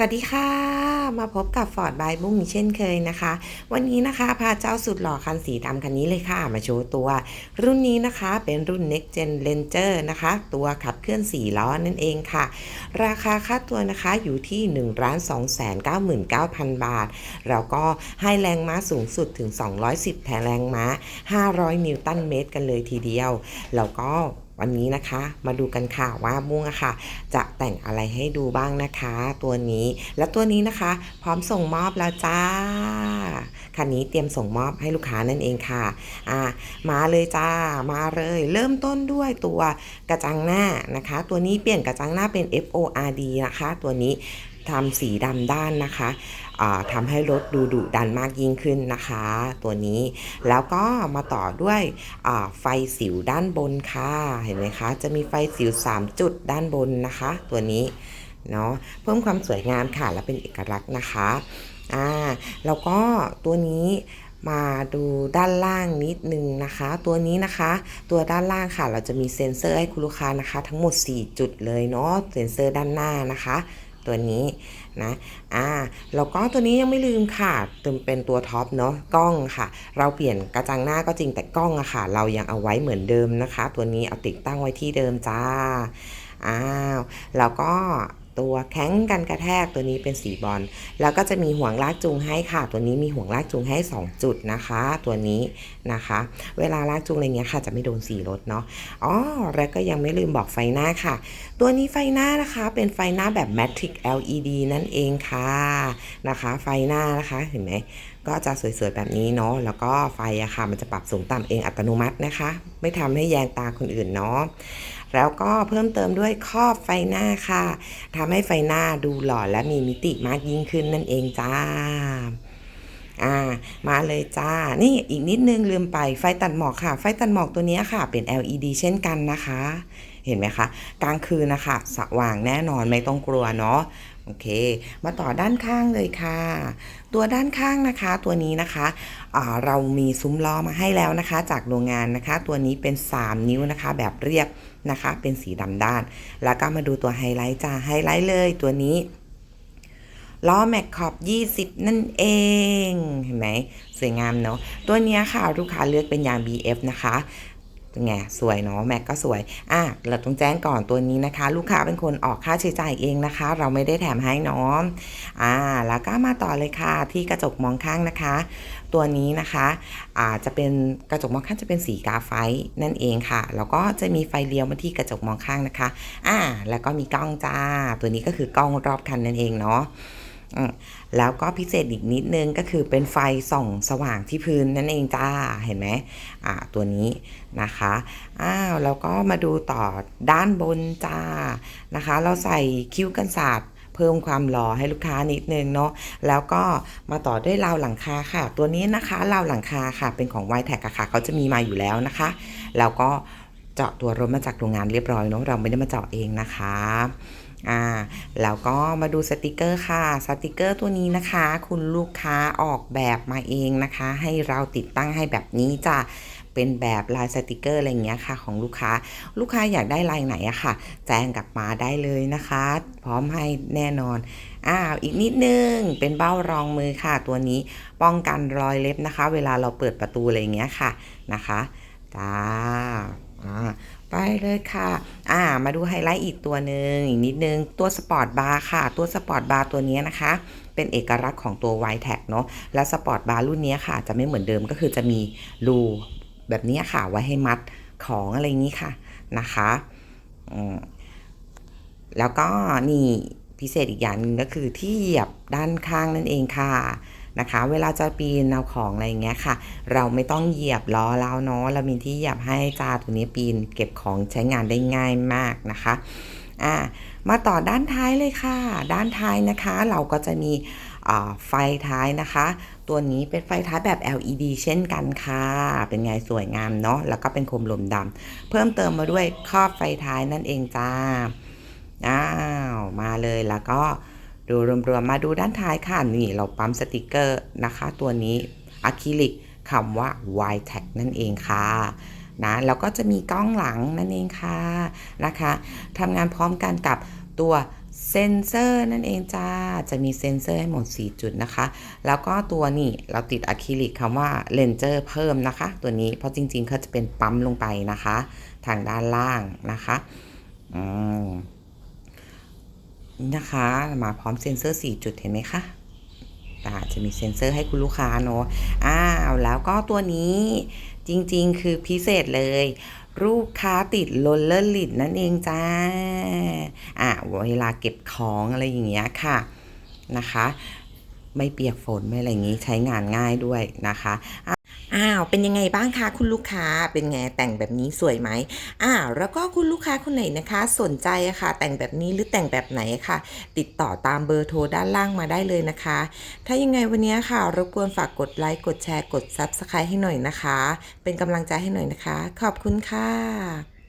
วัสดีค่ะ มาพบกับฟอร์ดบายบุ้งเช่นเคยนะคะ วันนี้นะคะ พาเจ้าสุดหล่อคันสีดำคันนี้เลยค่ะ มาโชว์ตัว รุ่นนี้นะคะเป็นรุ่น Next Gen Ranger นะคะ ตัวขับเคลื่อน4ล้อนั่นเองค่ะ ราคาค่าตัวนะคะอยู่ที่1 2 9 9 9 0 0 0 บาท แล้วก็ให้แรงม้าสูงสุดถึง 210แแรงม้า 500 นิวตันเมตรกันเลยทีเดียว แล้วก็วันนี้นะคะมาดูกันค่ะว่าบุ้งอะค่ะ จะแต่งอะไรให้ดูบ้างนะคะ ตัวนี้และตัวนี้นะคะพร้อมส่งมอบแล้วจ้า คันนี้เตรียมส่งมอบให้ลูกค้านั่นเองค่ะอ่ามาเลยจ้า มาเลย เริ่มต้นด้วยตัวกระจังหน้านะคะ ตัวนี้เปลี่ยนกระจังหน้าเป็น FORD นะคะ ตัวนี้ทำสีดำด้านนะคะทำให้รถดูดุดันมากยิ่งขึ้นนะคะ ตัวนี้ แล้วก็มาต่อด้วยไฟสิวด้านบนค่ะ เห็นไหมคะ จะมีไฟสิว 3 จุดด้านบนนะคะ ตัวนี้ เนาะเพิ่มความสวยงามค่ะและเป็นเอกลักษณ์นะคะอ่าแล้วก็ตัวนี้มาดูด้านล่างนิดนึงนะคะ ตัวนี้นะคะ ตัวด้านล่างค่ะ เราจะมีเซ็นเซอร์ให้คุณลูกค้านะคะ ทั้งหมด 4 จุดเลยเนาะเซ็นเซอร์ด้านหน้านะคะตัวนี้นะอ่าแล้วก็ตัวนี้ยังไม่ลืมค่ะเติมเป็นตัวท็อปเนาะกล้องค่ะ เราเปลี่ยนกระจังหน้าก็จริงแต่กล้องอะค่ะ เรายังเอาไว้เหมือนเดิมนะคะ ตัวนี้เอาติดตั้งไว้ที่เดิมจ้าอ้าวแล้วก็ ตัวแข้งกันกระแทกตัวนี้เป็นสีบอล แล้วก็จะมีห่วงลากจูงให้ค่ะ ตัวนี้มีห่วงลากจูงให้ 2 จุดนะคะ ตัวนี้นะคะ เวลาลากจูงอะไรเงี้ยค่ะ จะไม่โดนสีรถเนาะอ๋อแล้วก็ยังไม่ลืมบอกไฟหน้าค่ะ ตัวนี้ไฟหน้านะคะเป็นไฟหน้าแบบ Matrix LED นั่นเองค่ะนะคะ ไฟหน้านะคะเห็นไหมก็จะสวยๆแบบนี้เนาะแล้วก็ไฟอะค่ะมันจะปรับสูงต่ำเองอัตโนมัตินะคะ ไม่ทำให้แยงตาคนอื่นเนาะ แล้วก็เพิ่มเติมด้วยครอบไฟหน้าค่ะทำให้ไฟหน้าดูหล่อและมีมิติมากยิ่งขึ้นนั่นเองจ้าอ่ามาเลยจ้า นี่อีกนิดนึงลืมไปไฟตัดหมอกค่ะ ไฟตัดหมอกตัวนี้ค่ะ เป็น LED เช่นกันนะคะ เห็นไหมคะ กลางคืนนะคะ สว่างแน่นอนไม่ต้องกลัวเนาะโอเค มาต่อด้านข้างเลยค่ะ ตัวด้านข้างนะคะตัวนี้นะคะะเรามีซุ้มล้อมาให้แล้วนะคะ จากโรงงานนะคะ ตัวนี้เป็น 3 นิ้วนะคะ แบบเรียบนะคะ เป็นสีดำด้าน แล้วก็มาดูตัวไฮไลท์จ้าไฮไลท์เลยตัวนี้ล้อแม็กขอบ 20 นั่นเอง เห็นไหมสวยงามเนาะตัวนี้ค่ะ ลูกค้าเลือกเป็นยาง BF นะคะ ไงสวยเนาะแม็กก็สวยอะเราต้องแจ้งก่อนตัวนี้นะคะ ลูกค้าเป็นคนออกค่าใช้จ่ายเองนะคะ เราไม่ได้แถมให้น้องอ่าแล้วก็มาต่อเลยค่ะที่กระจกมองข้างนะคะ ตัวนี้นะคะอ่าจะเป็นกระจกมองข้างจะเป็นสีกาไฟนั่นเองค่ะแล้วก็จะมีไฟเลี้ยวมาที่กระจกมองข้างนะคะอ่าแล้วก็มีกล้องจ้า ตัวนี้ก็คือกล้องรอบคันนั่นเองเนาะ แล้วก็พิเศษอีกนิดนึงก็คือเป็นไฟส่องสว่างที่พื้นนั่นเองจ้า เห็นไหมอ่าตัวนี้นะคะอ้าวแล้วก็มาดูต่อด้านบนจ้านะคะ เราใส่คิ้วกันศาสตร์เพิ่มความหล่อให้ลูกค้านิดนึงเนาะ แล้วก็มาต่อด้วยราวหลังคาค่ะ ตัวนี้นะคะราวหลังคาค่ะ เป็นของไวแท็กค่ะ เขาจะมีมาอยู่แล้วนะคะ แล้วก็เจาะตัวรถมาจากโรงงานเรียบร้อยเนาะ เราไม่ได้มาเจาะเองนะคะ อ่าแล้วก็มาดูสติกเกอร์ค่ะ สติกเกอร์ตัวนี้นะคะ คุณลูกค้าออกแบบมาเองนะคะ ให้เราติดตั้งให้แบบนี้จ้ะเป็นแบบลายสติกเกอร์อะไรเงี้ยค่ะ ของลูกค้า ลูกค้าอยากได้ลายไหนอะค่ะ แจ้งกลับมาได้เลยนะคะ พร้อมให้แน่นอนอ้าวอีกนิดนึงเป็นเบ้ารองมือค่ะ ตัวนี้ป้องกันรอยเล็บนะคะ เวลาเราเปิดประตูอะไรเงี้ยค่ะนะคะจ้า ไปเลยค่ะ อ่า มาดูไฮไลท์อีกตัวหนึ่งอีกนิดนึง ตัวสปอร์ตบาร์ค่ะ ตัวสปอร์ตบาร์ตัวนี้นะคะ เป็นเอกลักษณ์ของตัว y t e เนาะ และสปอร์ตบาร์รุ่นนี้ค่ะ จะไม่เหมือนเดิมก็คือจะมีรูแบบนี้ค่ะ ไว้ให้มัดของอะไรนี้ค่ะนะคะแล้วก็นี่พิเศษอีกอย่างหนึ่งก็คือที่เหยียบด้านข้างนั่นเองค่ะ นะคะ เวลาจะปีนเอาของอะไรเงี้ยค่ะ เราไม่ต้องเหยียบล้อแล้วเนาะเรามีที่เหยียบให้จาตัวนี้ปีนเก็บของใช้งานได้ง่ายมากนะคะอ่ามาต่อด้านท้ายเลยค่ะ ด้านท้ายนะคะ เราก็จะมีไฟท้ายนะคะ ตัวนี้เป็นไฟท้ายแบบ LED เช่นกันค่ะ เป็นไงสวยงามเนาะแล้วก็เป็นโคมลมดำเพิ่มเติมมาด้วยครอบไฟท้ายนั่นเองจ้าอ้าวมาเลยแล้วก็ ดูรวมๆมาดูด้านท้ายค่ะ นี่เราปั๊มสติกเกอร์นะคะ ตัวนี้อะคริลิกคำว่า y t a g นั่นเองค่ะนะแล้วก็จะมีกล้องหลังนั่นเองค่ะนะคะทำงานพร้อมกันกับตัวเซนเซอร์นั่นเองจ้า จะมีเซนเซอร์ให้หมด 4 จุดนะคะ แล้วก็ตัวนี่เราติดอะคริลิกคำว่าเลนเจอร์เพิ่มนะคะ ตัวนี้เพราะจริงๆเขาจะเป็นปั๊มลงไปนะคะ ทางด้านล่างนะคะ อืม นี่นะคะมาพร้อมเซนเซอร์ 4 จุดเห็นไหมคะอาจะมีเซ็นเซอร์ให้คุณลูกค้าเนอะอ้าวแล้วก็ตัวนี้จริงๆ คือพิเศษเลย ลูกค้าติดโรลเลอร์ลิดนั่นเองจ้า อะเวลาเก็บของอะไรอย่างเงี้ยค่ะนะคะ ไม่เปียกฝนไม่อะไรอย่างงี้ใช้งานง่ายด้วยนะคะ อ้าวเป็นยังไงบ้างคะคุณลูกค้าเป็นไงแต่งแบบนี้สวยไหมอ้าวแล้วก็คุณลูกค้าคนไหนนะคะ สนใจอะค่ะ แต่งแบบนี้หรือแต่งแบบไหนค่ะ ติดต่อตามเบอร์โทรด้านล่างมาได้เลยนะคะ ถ้ายังไงวันนี้ค่ะรบกวนฝากกดไลค์กดแชร์กด Subscribe ให้หน่อยนะคะ เป็นกำลังใจให้หน่อยนะคะ ขอบคุณค่ะ